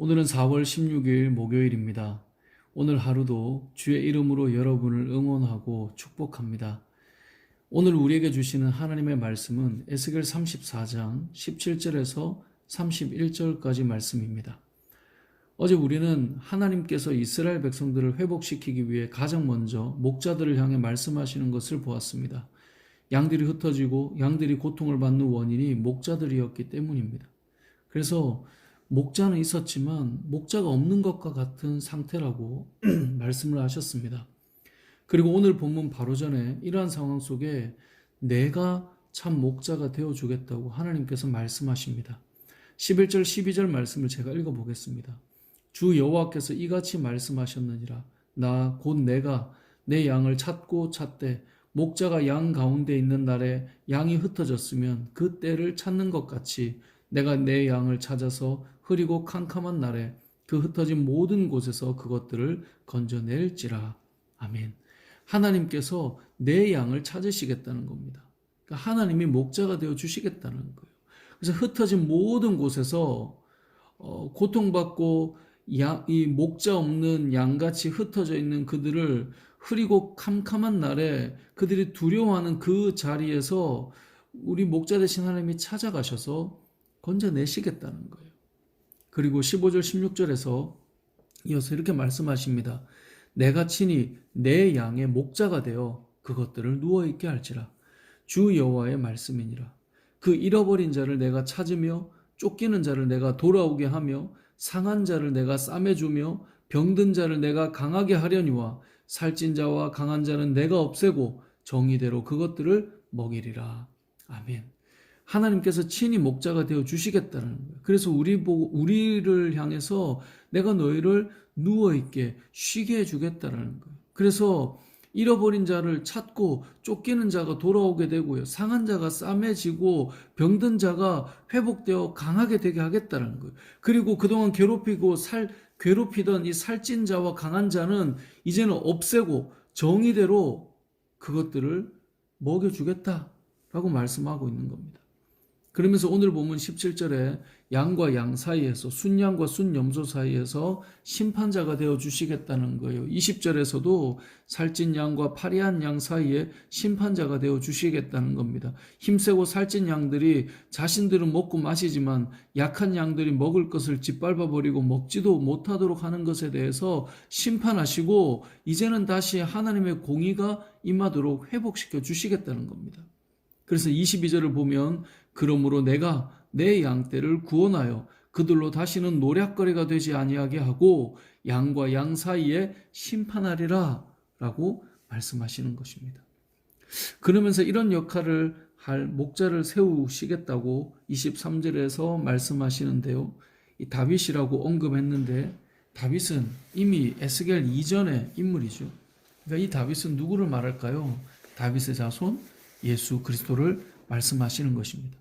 오늘은 4월 16일 목요일입니다. 오늘 하루도 주의 이름으로 여러분을 응원하고 축복합니다. 오늘 우리에게 주시는 하나님의 말씀은 에스겔 34장 17절에서 31절까지 말씀입니다. 어제 우리는 하나님께서 이스라엘 백성들을 회복시키기 위해 가장 먼저 목자들을 향해 말씀하시는 것을 보았습니다. 양들이 흩어지고 양들이 고통을 받는 원인이 목자들이었기 때문입니다. 그래서 목자는 있었지만 목자가 없는 것과 같은 상태라고 말씀을 하셨습니다. 그리고 오늘 본문 바로 전에 이러한 상황 속에 내가 참 목자가 되어 주겠다고 하나님께서 말씀하십니다. 11절 12절 말씀을 제가 읽어 보겠습니다. 주 여호와께서 이같이 말씀하셨느니라 나 곧 내가 내 양을 찾고 찾되 목자가 양 가운데 있는 날에 양이 흩어졌으면 그 때를 찾는 것 같이 내가 내 양을 찾아서 흐리고 캄캄한 날에 그 흩어진 모든 곳에서 그것들을 건져낼지라. 아멘. 하나님께서 내 양을 찾으시겠다는 겁니다. 그러니까 하나님이 목자가 되어 주시겠다는 거예요. 그래서 흩어진 모든 곳에서 어, 고통받고 양, 이 목자 없는 양같이 흩어져 있는 그들을 흐리고 캄캄한 날에 그들이 두려워하는 그 자리에서 우리 목자 되신 하나님이 찾아가셔서 건져내시겠다는 거예요. 그리고 15절 16절에서 이어서 이렇게 말씀하십니다. 내가 친히 내 양의 목자가 되어 그것들을 누워 있게 할지라 주 여호와의 말씀이니라 그 잃어버린 자를 내가 찾으며 쫓기는 자를 내가 돌아오게 하며 상한 자를 내가 싸매 주며 병든 자를 내가 강하게 하려니와 살찐 자와 강한 자는 내가 없애고 정의대로 그것들을 먹이리라 아멘. 하나님께서 친히 목자가 되어 주시겠다는 거예요. 그래서 우리 보고 우리를 향해서 내가 너희를 누워 있게 쉬게 해 주겠다는 거예요. 그래서 잃어버린 자를 찾고 쫓기는 자가 돌아오게 되고요. 상한 자가 싸매지고 병든 자가 회복되어 강하게 되게 하겠다는 거예요. 그리고 그동안 괴롭히고 살 괴롭히던 이 살찐 자와 강한 자는 이제는 없애고 정의대로 그것들을 먹여 주겠다라고 말씀하고 있는 겁니다. 그러면서 오늘 보면 17절에 양과 양 사이에서 순양과 순염소 사이에서 심판자가 되어 주시겠다는 거예요. 20절에서도 살찐 양과 파리한 양 사이에 심판자가 되어 주시겠다는 겁니다. 힘세고 살찐 양들이 자신들은 먹고 마시지만 약한 양들이 먹을 것을 짓밟아 버리고 먹지도 못하도록 하는 것에 대해서 심판하시고 이제는 다시 하나님의 공의가 임하도록 회복시켜 주시겠다는 겁니다. 그래서 22절을 보면 그러므로 내가 내 양떼를 구원하여 그들로 다시는 노략거리가 되지 아니하게 하고 양과 양 사이에 심판하리라 라고 말씀하시는 것입니다. 그러면서 이런 역할을 할 목자를 세우시겠다고 23절에서 말씀하시는데요. 이 다윗이라고 언급했는데 다윗은 이미 에스겔 이전의 인물이죠. 그러니까 이 다윗은 누구를 말할까요? 다윗의 자손 예수 그리스도를 말씀하시는 것입니다.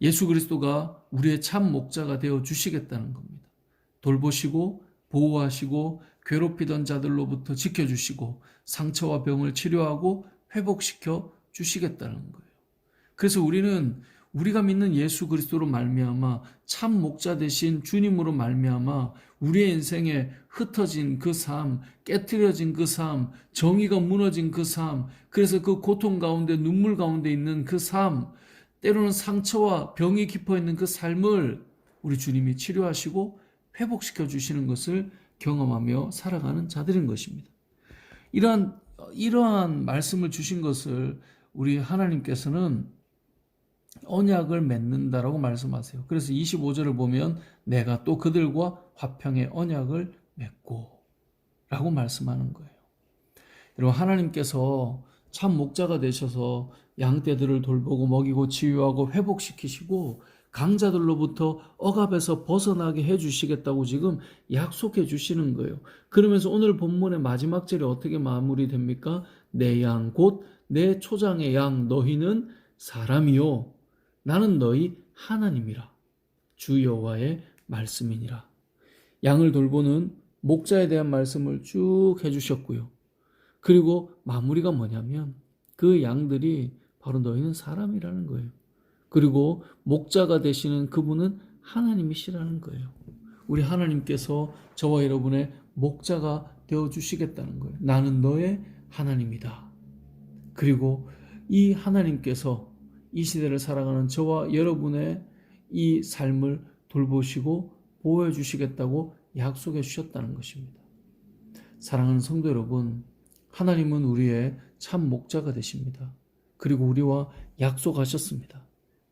예수 그리스도가 우리의 참 목자가 되어 주시겠다는 겁니다. 돌보시고 보호하시고 괴롭히던 자들로부터 지켜주시고 상처와 병을 치료하고 회복시켜 주시겠다는 거예요. 그래서 우리는 우리가 믿는 예수 그리스도로 말미암아 참 목자 되신 주님으로 말미암아 우리의 인생에 흩어진 그 삶, 깨뜨려진 그 삶, 정의가 무너진 그 삶, 그래서 그 고통 가운데 눈물 가운데 있는 그 삶, 때로는 상처와 병이 깊어 있는 그 삶을 우리 주님이 치료하시고 회복시켜 주시는 것을 경험하며 살아가는 자들인 것입니다. 이러한 이러한 말씀을 주신 것을 우리 하나님께서는 언약을 맺는다라고 말씀하세요. 그래서 25절을 보면 내가 또 그들과 화평의 언약을 맺고 라고 말씀하는 거예요. 여러분 하나님께서 참 목자가 되셔서 양떼들을 돌보고 먹이고 치유하고 회복시키시고 강자들로부터 억압에서 벗어나게 해 주시겠다고 지금 약속해 주시는 거예요. 그러면서 오늘 본문의 마지막 절이 어떻게 마무리됩니까? 내 양 곧 내 초장의 양 너희는 사람이요 나는 너희 하나님이라 주 여호와의 말씀이니라. 양을 돌보는 목자에 대한 말씀을 쭉 해주셨고요. 그리고 마무리가 뭐냐면 그 양들이 바로 너희는 사람이라는 거예요. 그리고 목자가 되시는 그분은 하나님이시라는 거예요. 우리 하나님께서 저와 여러분의 목자가 되어 주시겠다는 거예요. 나는 너의 하나님이다. 그리고 이 하나님께서 이 시대를 살아가는 저와 여러분의 이 삶을 돌보시고 보호해 주시겠다고 약속해 주셨다는 것입니다. 사랑하는 성도 여러분, 하나님은 우리의 참 목자가 되십니다. 그리고 우리와 약속하셨습니다.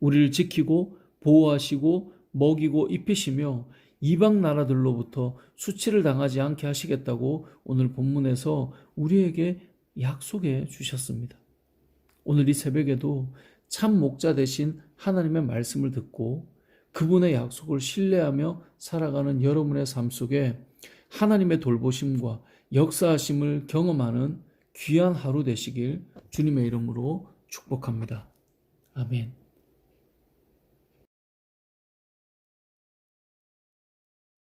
우리를 지키고 보호하시고 먹이고 입히시며 이방 나라들로부터 수치를 당하지 않게 하시겠다고 오늘 본문에서 우리에게 약속해 주셨습니다. 오늘 이 새벽에도 참 목자 되신 하나님의 말씀을 듣고 그분의 약속을 신뢰하며 살아가는 여러분의 삶 속에 하나님의 돌보심과 역사하심을 경험하는 귀한 하루 되시길 주님의 이름으로 축복합니다. 아멘.